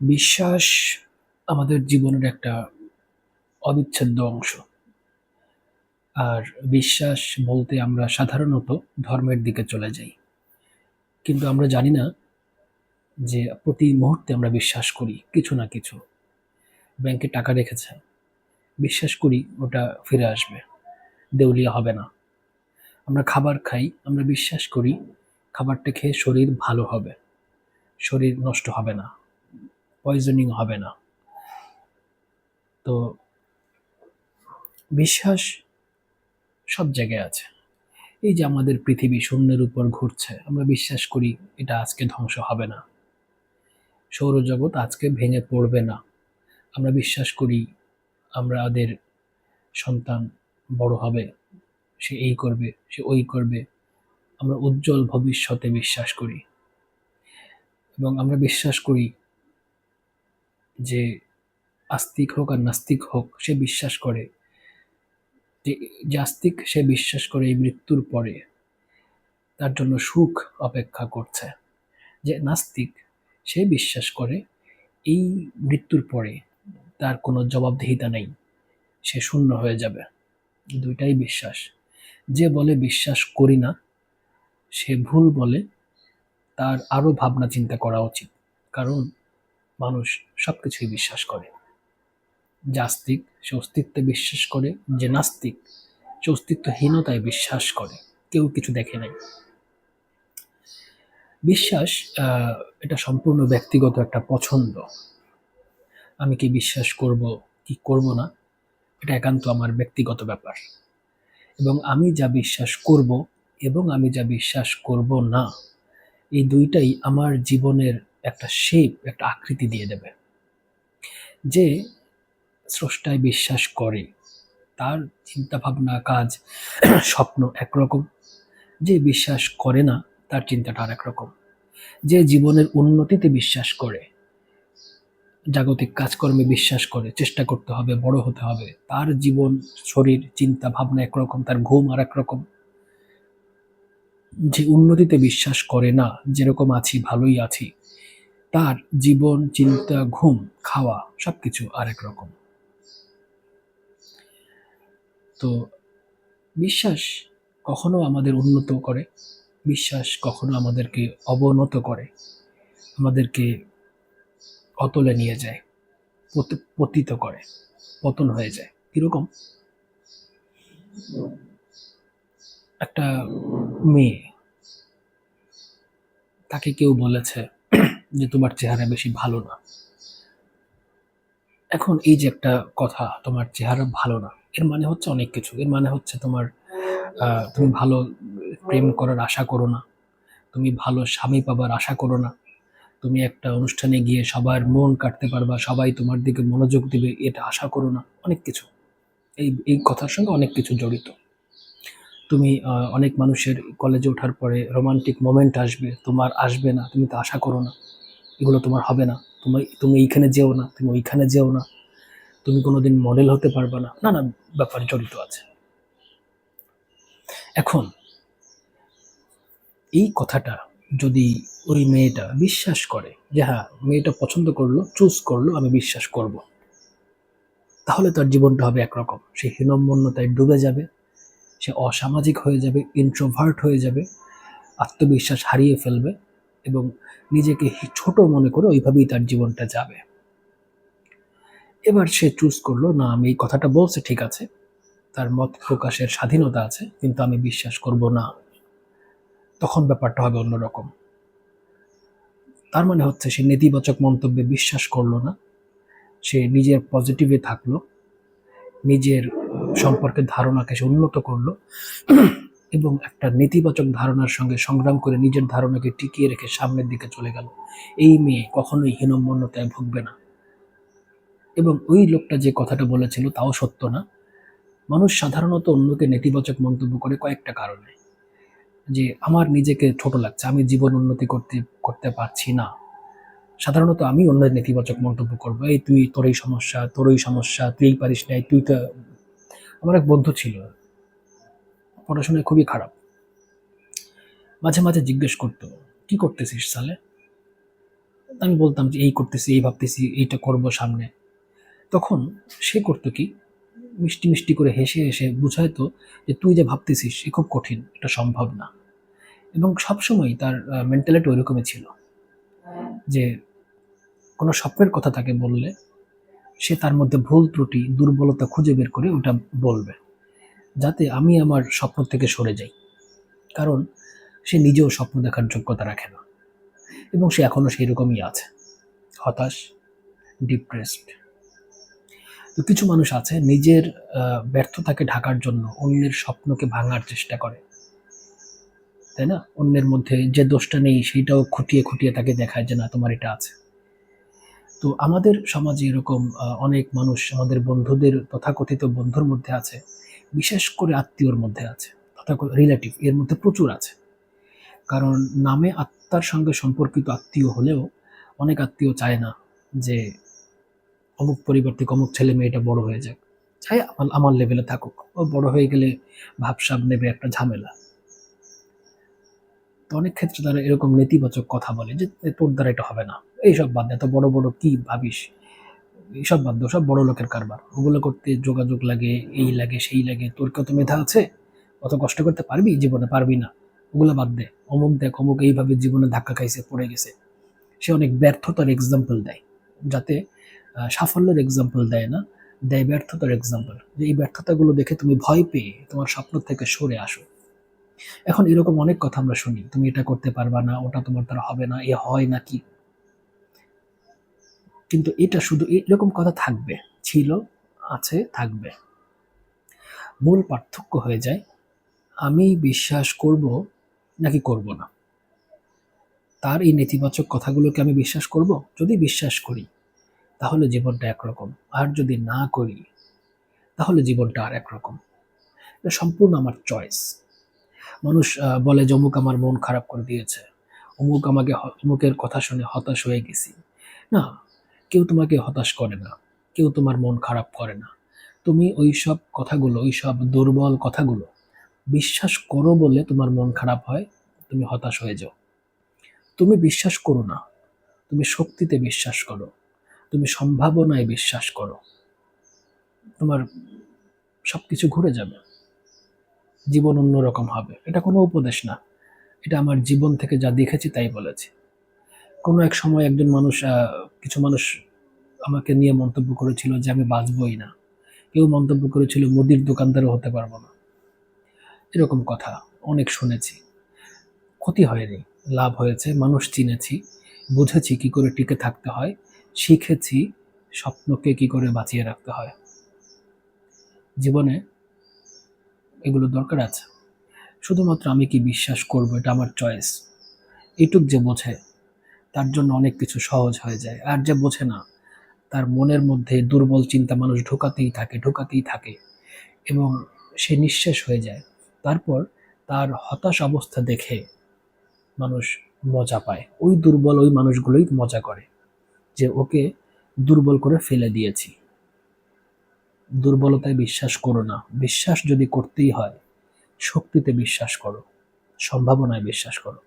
বিশ্বাস আমাদের জীবনের একটা অবিচ্ছেদ্য অংশ। আর বিশ্বাস বলতে আমরা সাধারণত ধর্মের দিকে চলে যাই। কিন্তু আমরা জানি না যে প্রতি মুহূর্তে আমরা বিশ্বাস করি কিছু না কিছু। ব্যাংকে টাকা রেখেছে, বিশ্বাস করি ওটা ফিরে আসবে, দেউলিয়া হবে না। আমরা খাবার খাই, আমরা বিশ্বাস করি খাবারটা খেয়ে শরীর ভালো হবে, শরীর নষ্ট হবে না। পয়জনিং হবে না। তো বিশ্বাস সব জায়গায় আছে। এই যে আমাদের পৃথিবী শূন্যের উপর ঘুরছে, আমরা বিশ্বাস করি এটা আজকে ধ্বংস হবে না। সৌরজগৎ আজকে ভেঙে পড়বে না। আমরা বিশ্বাস করি আমরা আমাদের সন্তান বড় হবে, সে এই করবে, সে ওই করবে। আমরা উজ্জ্বল ভবিষ্যতে বিশ্বাস করি। এবং আমরা বিশ্বাস করি যে আস্তিক হোক আর নাস্তিক হোক, সে বিশ্বাস করে। যে আস্তিক, সে বিশ্বাস করে এই মৃত্যুর পরে। তার জন্য সুখ অপেক্ষা করছে। যে নাস্তিক, সে বিশ্বাস করে এই মৃত্যুর পরে তার কোনো জবাবদিহিতা নেই। সে শূন্য হয়ে যাবে। দুইটাই বিশ্বাস। যে বলে বিশ্বাস করি না, সে ভুল বলে তার আরও ভাবনা চিন্তা করা উচিত। কারণ মানুষ সব কিছুই বিশ্বাস করে। যে আস্তিক, সে অস্তিত্বে বিশ্বাস করে, যে নাস্তিক, সে অস্তিত্বহীনতায় বিশ্বাস করে। কেউ কিছু দেখে নাই। বিশ্বাস এটা সম্পূর্ণ ব্যক্তিগত একটা পছন্দ। আমি কি বিশ্বাস করব, কি করব না, এটা একান্ত আমার ব্যক্তিগত ব্যাপার। এবং আমি যা বিশ্বাস করব এবং আমি যা বিশ্বাস করব না, এই দুইটাই আমার জীবনের একটা শেপ একটা আকৃতি দিয়ে দেবে। যে স্রষ্টায় বিশ্বাস করে, তার চিন্তাভাবনা, কাজ, স্বপ্ন একরকম। যে বিশ্বাস করে না, তার চিন্তাটা আর একরকম যে জীবনের উন্নতিতে বিশ্বাস করে, জাগতিক কাজকর্মে বিশ্বাস করে, চেষ্টা করতে হবে, বড় হতে হবে, তার জীবন, শরীর চিন্তা ভাবনা একরকম, তার ঘুম আর একরকম যে উন্নতিতে বিশ্বাস করে না, যেরকম আছি, ভালোই আছি তার জীবন, চিন্তা, ঘুম, খাওয়া, সবকিছু আরেক রকম। তো বিশ্বাস কখনো আমাদের উন্নত করে, বিশ্বাস কখনো আমাদেরকে অবনত করে, আমাদেরকে অতলে নিয়ে যায়, পত- পতিত করে, পতন হয়ে যায়। কীরকম? একটা মেয়ে, তাকে কেউ বলেছে যে তোমার চেহারা বেশি ভালো না। এখন এই যে একটা কথা, তোমার চেহারা ভালো না, এর মানে হচ্ছে অনেক কিছু। এর মানে হচ্ছে তোমার তুমি ভালো প্রেম করার আশা করো না, তুমি ভালো স্বামী পাবার আশা করো না, তুমি একটা অনুষ্ঠানে গিয়ে সবার মন কাটতে পারবা, সবাই তোমার দিকে মনোযোগ দিবে, এটা আশা করো না, অনেক কিছু। এই এই কথার সঙ্গে অনেক কিছু জড়িত। তুমি অনেক মানুষের কলেজে ওঠার পরে রোমান্টিক মোমেন্ট আসবে, তোমার আসবে না, তুমি তো আশা করো না। এগুলো তোমার হবে না। তুমি তুমি এইখানে যেও না, তুমি ওইখানে যেও না। তুমি কোনোদিন মডেল হতে পারবে না। নানা ব্যাপার জড়িত আছে। এখন, এই কথাটা যদি ওই মেয়েটা বিশ্বাস করে যে হ্যাঁ মেয়েটা পছন্দ করল চুজ করল, আমি বিশ্বাস করব। তাহলে তার জীবনটা হবে একরকম। সে হীনম্মন্যতায় ডুবে যাবে, সে অসামাজিক হয়ে যাবে ইন্ট্রোভার্ট হয়ে যাবে, আত্মবিশ্বাস হারিয়ে ফেলবে এবং নিজেকে ছোট মনে করে ওইভাবেই তার জীবনটা যাবে। এবার সে চুজ করল, না, আমি এই কথাটা বলছে, ঠিক আছে। তার মত প্রকাশের স্বাধীনতা আছে, কিন্তু আমি বিশ্বাস করব না। তখন ব্যাপারটা হবে অন্যরকম। তার মানে হচ্ছে সে নেতিবাচক মন্তব্যে বিশ্বাস করল না। সে নিজের পজিটিভে থাকল। নিজের সম্পর্কে ধারণাকে সে উন্নত করল। এবং একটা নেতিবাচক ধারণার সঙ্গে সংগ্রাম করে নিজের ধারণাকে টিকিয়ে রেখে সামনের দিকে চলে গেল। এই মেয়ে কখনোই হীনম্মন্যতায় ভুগবে না। এবং ওই লোকটা যে কথাটা বলেছিল তাও সত্য না। মানুষ সাধারণত অন্যকে নেতিবাচক মন্তব্য করে কয়েকটা কারণে। যে, আমার নিজেকে ছোট লাগছে, আমি জীবন উন্নতি করতে করতে পারছি না। সাধারণত আমি অন্যের নেতিবাচক মন্তব্য করব। এই তুই, তোর এই সমস্যা, তোর এই সমস্যা, তুই পারিস না তুই তো আমার এক বন্ধু ছিল। পড়াশোনায় খুবই খারাপ। মাঝে মাঝে জিজ্ঞেস করতো, কি করতেছিস সালে? আমি বলতাম যে, এই করতেছি, এই ভাবতেছি, এইটা করব সামনে। তখন সে করতো কি, মিষ্টি মিষ্টি করে হেসে হেসে বুঝাইতো যে, তুই যে ভাবতেছিস সে খুব কঠিন, এটা সম্ভব না। এবং সবসময় তার মেন্টালিটি ওইরকমই ছিল। যে, কোনো স্বপ্নের কথা তাকে বললে, সে তার মধ্যে ভুল ত্রুটি, দুর্বলতা খুঁজে বের করে ওটা বলবে। যাতে আমি আমার স্বপ্ন থেকে সরে যাই। কারণ সে নিজেও স্বপ্ন দেখার যোগ্যতা রাখে না। এবং সে এখনও সেই রকমই আছে। হতাশ ডিপ্রেসড তো কিছু মানুষ আছে, নিজের ব্যর্থতাকে ঢাকার জন্য অন্যের স্বপ্নকে ভাঙার চেষ্টা করে। তাই না? অন্যের মধ্যে যে দোষটা নেই, সেইটাও খুঁটিয়ে খুঁটিয়ে তাকে দেখায় যে, না, তোমার এটা আছে। তো আমাদের সমাজে এরকম অনেক মানুষ, আমাদের বন্ধুদের, তথাকথিত বন্ধুর মধ্যে আছে বিশেষ করে আত্মীয়র মধ্যে আছে তথাকথিত রিলেটিভ এর মধ্যে প্রচুর আছে। কারণ নামে আত্মার সঙ্গে সম্পর্কিত আত্মীয় হলেও অনেক আত্মীয় চায় না যে অমুক পরিবার থেকে অমুক ছেলে মেয়েটা বড় হয়ে যাক। চাই আমার আমার লেভেলে থাকুক। ও বড় হয়ে গেলে ভাবসাব নেবে একটা ঝামেলা। তো অনেক ক্ষেত্রে তারা এরকম নেতিবাচক কথা বলে যে তোর দ্বারা এটা হবে না। এইসব বাদ দে, এত বড় বড় কি ভাবিস? এইসব বাদ সব বড় লোকের কারবার। ওগুলো করতে যোগাযোগ লাগে, এই লাগে, সেই লাগে। তোর কত মেধা আছে? অত কষ্ট করতে পারবি? জীবনে পারবি না। ওগুলো বাদ দে। অমুক দেখ, অমুক এইভাবে জীবনে ধাক্কা খাইছে, পড়ে গেছে। সে অনেক ব্যর্থতার এক্সাম্পল দেয়, যাতে সাফল্যের এক্সাম্পল দেয় না, দেয় ব্যর্থতার এক্সাম্পল যে এই ব্যর্থতাগুলো দেখে তুমি ভয় পেয়ে তোমার স্বপ্ন থেকে সরে আসো। এখন এরকম অনেক কথা আমরা শুনি, তুমি এটা করতে পারবা না, ওটা তোমার দ্বারা হবে না, এ হয় নাকি কিন্তু এটা শুধু এরকম কথা থাকবে, ছিল, আছে, থাকবে। মূল পার্থক্য হয়ে যায়, আমি বিশ্বাস করব নাকি করব না। তার এই নেতিবাচক কথাগুলোকে আমি বিশ্বাস করব? যদি বিশ্বাস করি, তাহলে জীবনটা একরকম। আর যদি না করি, তাহলে জীবনটা আর একরকম। এটা সম্পূর্ণ আমার চয়েস মানুষ বলে যে অমুক আমার মন খারাপ করে দিয়েছে, অমুক আমাকে অমুকের কথা শুনে হতাশ হয়ে গেছি। না কেউ তোমাকে হতাশ করে না, কেউ তোমার মন খারাপ করে না। তুমি ওই সব কথাগুলো ওই সব দুর্বল কথাগুলো বিশ্বাস করো বলে তোমার মন খারাপ হয়, তুমি হতাশ হয়ে যাও। তুমি বিশ্বাস করো না, তুমি শক্তিতে বিশ্বাস করো, তুমি সম্ভাবনায় বিশ্বাস করো। তোমার সবকিছু ঘুরে যাবে। জীবন অন্যরকম হবে। এটা কোনো উপদেশ না। এটা আমার জীবন থেকে যা দেখেছি তাই বলেছি। কোনো এক সময় একজন মানুষ কিছু মানুষ আমাকে নিয়ে মন্তব্য করেছিল যে আমি বাঁচবই না। কেউ মন্তব্য করেছিল মুদির দোকানদারও হতে পারব না। এরকম কথা অনেক শুনেছি। ক্ষতি হয়নি, লাভ হয়েছে, মানুষ চিনেছি, বুঝেছি কি করে টিকে থাকতে হয়, শিখেছি স্বপ্নকে কি করে বাঁচিয়ে রাখতে হয়। জীবনে এগুলো দরকার আছে। শুধুমাত্র আমি কি বিশ্বাস করব এটা আমার চয়েস এটুক যে বোঝে তার জন্য অনেক কিছু সহজ হয়ে যায়। আর যে বোঝে না, তার মনের মধ্যে দুর্বল চিন্তা মানুষ ঢোকাতেই থাকে ঢোকাতেই থাকে এবং সে নিঃশেষ হয়ে যায়। তারপর তার হতাশ অবস্থা দেখে মানুষ মজা পায়। ওই দুর্বল ওই মানুষগুলোই মজা করে যে ওকে দুর্বল করে ফেলে দিয়েছি। দুর্বলতায় বিশ্বাস করো না। বিশ্বাস যদি করতেই হয়, শক্তিতে বিশ্বাস করো, সম্ভাবনায় বিশ্বাস করো।